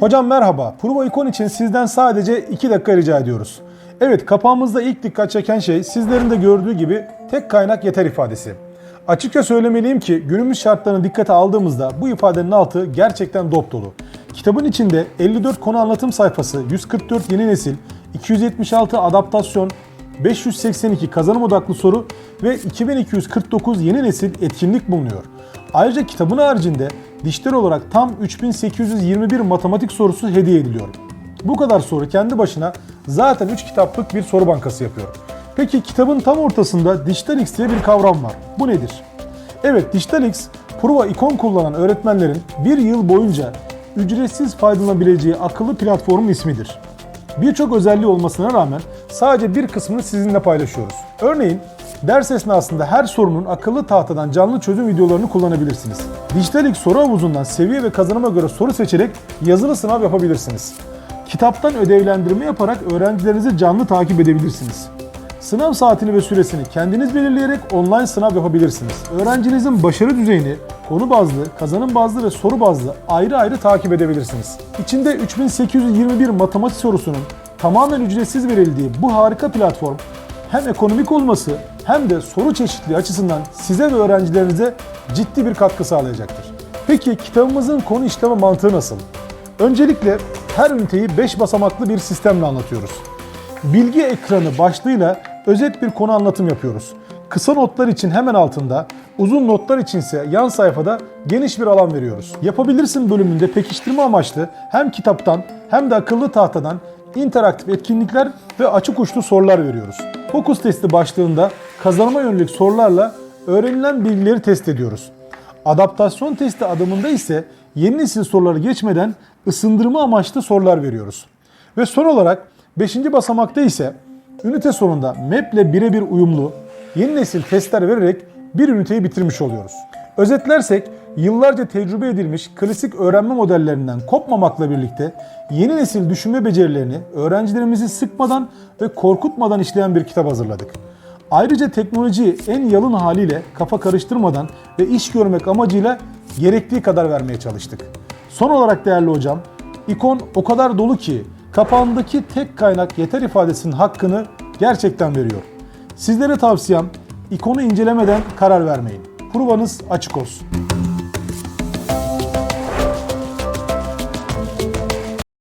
Hocam merhaba. Prova ikon için sizden sadece 2 dakika rica ediyoruz. Evet kapağımızda ilk dikkat çeken şey sizlerin de gördüğü gibi tek kaynak yeter ifadesi. Açıkça söylemeliyim ki günümüz şartlarını dikkate aldığımızda bu ifadenin altı gerçekten dop dolu. Kitabın içinde 54 konu anlatım sayfası, 144 yeni nesil, 276 adaptasyon, 582 kazanım odaklı soru ve 2249 yeni nesil etkinlik bulunuyor. Ayrıca kitabın haricinde dijital olarak tam 3821 matematik sorusu hediye ediliyor. Bu kadar soru kendi başına zaten 3 kitaplık bir soru bankası yapıyor. Peki kitabın tam ortasında Dijital X diye bir kavram var. Bu nedir? Evet Dijital X, Prova ikon kullanan öğretmenlerin bir yıl boyunca ücretsiz faydalanabileceği akıllı platformun ismidir. Birçok özelliği olmasına rağmen sadece bir kısmını sizinle paylaşıyoruz. Örneğin ders esnasında her sorunun akıllı tahtadan canlı çözüm videolarını kullanabilirsiniz. Dijitalik soru havuzundan seviye ve kazanıma göre soru seçerek yazılı sınav yapabilirsiniz. Kitaptan ödevlendirme yaparak öğrencilerinizi canlı takip edebilirsiniz. Sınav saatini ve süresini kendiniz belirleyerek online sınav yapabilirsiniz. Öğrencinizin başarı düzeyini konu bazlı, kazanım bazlı ve soru bazlı ayrı ayrı takip edebilirsiniz. İçinde 3821 matematik sorusunun tamamen ücretsiz verildiği bu harika platform hem ekonomik olması hem de soru çeşitliliği açısından size ve öğrencilerinize ciddi bir katkı sağlayacaktır. Peki kitabımızın konu işleme mantığı nasıl? Öncelikle her üniteyi 5 basamaklı bir sistemle anlatıyoruz. Bilgi ekranı başlığıyla özet bir konu anlatım yapıyoruz. Kısa notlar için hemen altında, uzun notlar içinse yan sayfada geniş bir alan veriyoruz. Yapabilirsin bölümünde pekiştirme amaçlı hem kitaptan hem de akıllı tahtadan interaktif etkinlikler ve açık uçlu sorular veriyoruz. Fokus testi başlığında kazanıma yönelik sorularla öğrenilen bilgileri test ediyoruz. Adaptasyon testi adımında ise yeni nesil soruları geçmeden ısındırma amaçlı sorular veriyoruz. Ve son olarak 5. basamakta ise ünite sonunda MEP ile birebir uyumlu yeni nesil testler vererek bir üniteyi bitirmiş oluyoruz. Özetlersek yıllarca tecrübe edilmiş klasik öğrenme modellerinden kopmamakla birlikte yeni nesil düşünme becerilerini öğrencilerimizi sıkmadan ve korkutmadan işleyen bir kitap hazırladık. Ayrıca teknolojiyi en yalın haliyle kafa karıştırmadan ve iş görmek amacıyla gerektiği kadar vermeye çalıştık. Son olarak değerli hocam, ikon o kadar dolu ki kapağındaki tek kaynak yeter ifadesinin hakkını gerçekten veriyor. Sizlere tavsiyem ikonu incelemeden karar vermeyin. Provanız açık olsun.